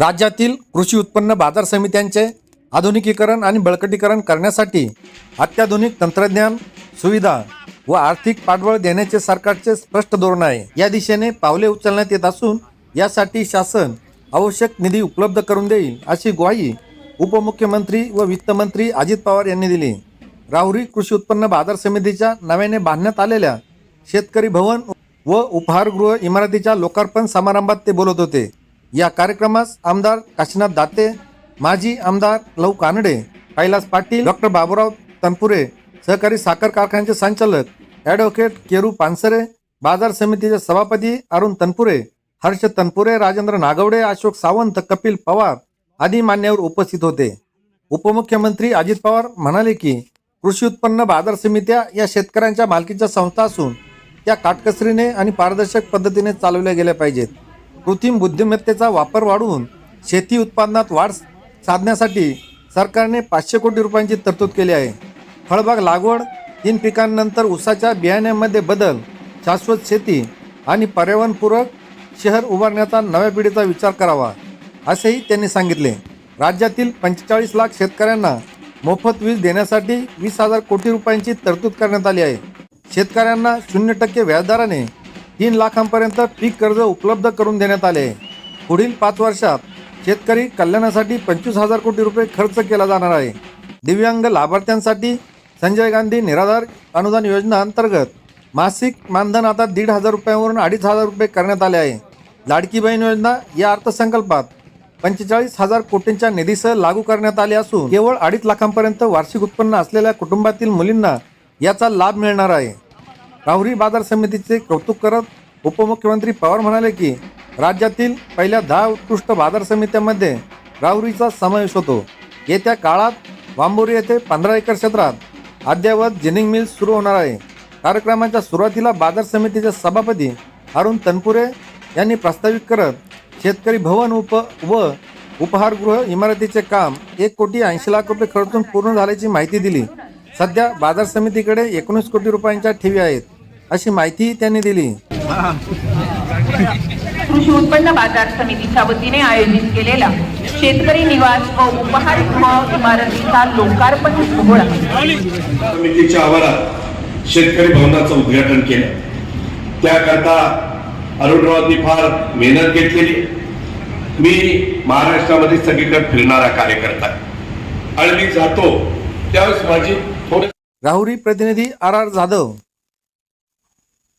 राज्यातील कृषी उत्पन्न बाजार समित्यांचे आधुनिकीकरण आणि बळकटीकरण करण्यासाठी अत्याधुनिक तंत्रज्ञान सुविधा व आर्थिक पाठबळ देण्याचे सरकारचे स्पष्ट धोरण आहे. या दिशेने पावले उचलण्यात येत असून यासाठी शासन आवश्यक निधी उपलब्ध करून देईल अशी ग्वाही उपमुख्यमंत्री व वित्तमंत्री अजित पवार यांनी दिली. राहुरी कृषी उत्पन्न बाजार समितीच्या नव्याने बांधण्यात आलेल्या शेतकरी भवन व उपहारगृह इमारतीच्या लोकार्पण समारंभात ते बोलत होते. या कार्यक्रमास आमदार काशीनाथ दाते माजी आमदार लव कानडे कैलास पाटील डॉक्टर बाबुराव तनपुरे सहकारी साखर कारखान्याचे संचालक ॲडव्होकेट केरू पानसरे बाजार समितीचे सभापती अरुण तनपुरे हर्ष तनपुरे राजेंद्र नागवडे अशोक सावंत कपिल पवार आदी मान्यवर उपस्थित होते. उपमुख्यमंत्री अजित पवार म्हणाले की कृषी उत्पन्न बाजार समित्या या शेतकऱ्यांच्या मालकीच्या संस्था असून त्या काटकसरीने आणि पारदर्शक पद्धतीने चालवल्या गेल्या पाहिजेत. कृत्रिम बुद्धिमत्तेचा वापर वाढवून शेती उत्पादनात वाढ साधण्यासाठी सरकारने पाचशे कोटी रुपयांची तरतूद केली आहे. फळबाग लागवड तीन पिकांनंतर ऊसाच्या बियाण्यामध्ये बदल शाश्वत शेती आणि पर्यावरणपूरक शहर उभारण्याचा नव्या पिढीचा विचार करावा असेही त्यांनी सांगितले. राज्यातील पंचेचाळीस लाख शेतकऱ्यांना मोफत वीज देण्यासाठी वीस हजार कोटी रुपयांची तरतूद करण्यात आली आहे. शेतकऱ्यांना शून्य टक्के व्याजदराने तीन लाखांपर्यंत पीक कर्ज उपलब्ध करून देण्यात आले. आहे पुढील पाच वर्षात शेतकरी कल्याणासाठी पंचवीस हजार कोटी रुपये खर्च केला जाणार आहे. दिव्यांग लाभार्थ्यांसाठी संजय गांधी निराधार अनुदान योजना अंतर्गत मासिक मानधन आता दीड हजार रुपयांवरून अडीच हजार रुपये करण्यात आले आहे. लाडकी बहीण योजना या अर्थसंकल्पात पंचेचाळीस हजार कोटींच्या निधीसह लागू करण्यात आले असून केवळ अडीच लाखांपर्यंत वार्षिक उत्पन्न असलेल्या कुटुंबातील मुलींना याचा लाभ मिळणार आहे. राहुरी बाजार समितीचे कौतुक करत उपमुख्यमंत्री पवार म्हणाले की राज्यातील पहिल्या दहा उत्कृष्ट बाजार समित्यांमध्ये राहुरीचा समावेश होतो. येत्या काळात वांबोरी येथे पंधरा एकर क्षेत्रात अद्ययावत जिनिंग मिल सुरू होणार आहे. कार्यक्रमाच्या सुरुवातीला बाजार समितीचे सभापती अरुण तनपुरे यांनी प्रस्तावित करत शेतकरी भवन उप व उपहारगृह इमारतीचे काम एक कोटी ऐंशी लाख रुपये खर्चून पूर्ण झाल्याची माहिती दिली. सध्या बाजार समितीकडे एकोणीस कोटी रुपयांच्या ठेवी आहेत अशी माहिती त्यांनी दिली कृषी उत्पन्न बाजार समितीच्या वतीने आयोजित केलेला शेतकरी निवास व उपहारगृह इमारतीचा लोकार्पण सोहळा समितीच्या आवारात शेतकरी भवनाचं उद्घाटन केलं त्याकरता अरुणरावांनी फार मेहनत घेतलेली. मी महाराष्ट्रामध्ये सगळीकडे फिरणारा कार्यकर्ता. आणि मी जातो त्यावेळेस माझी राहुरी प्रतिनिधी आर आर जाधव.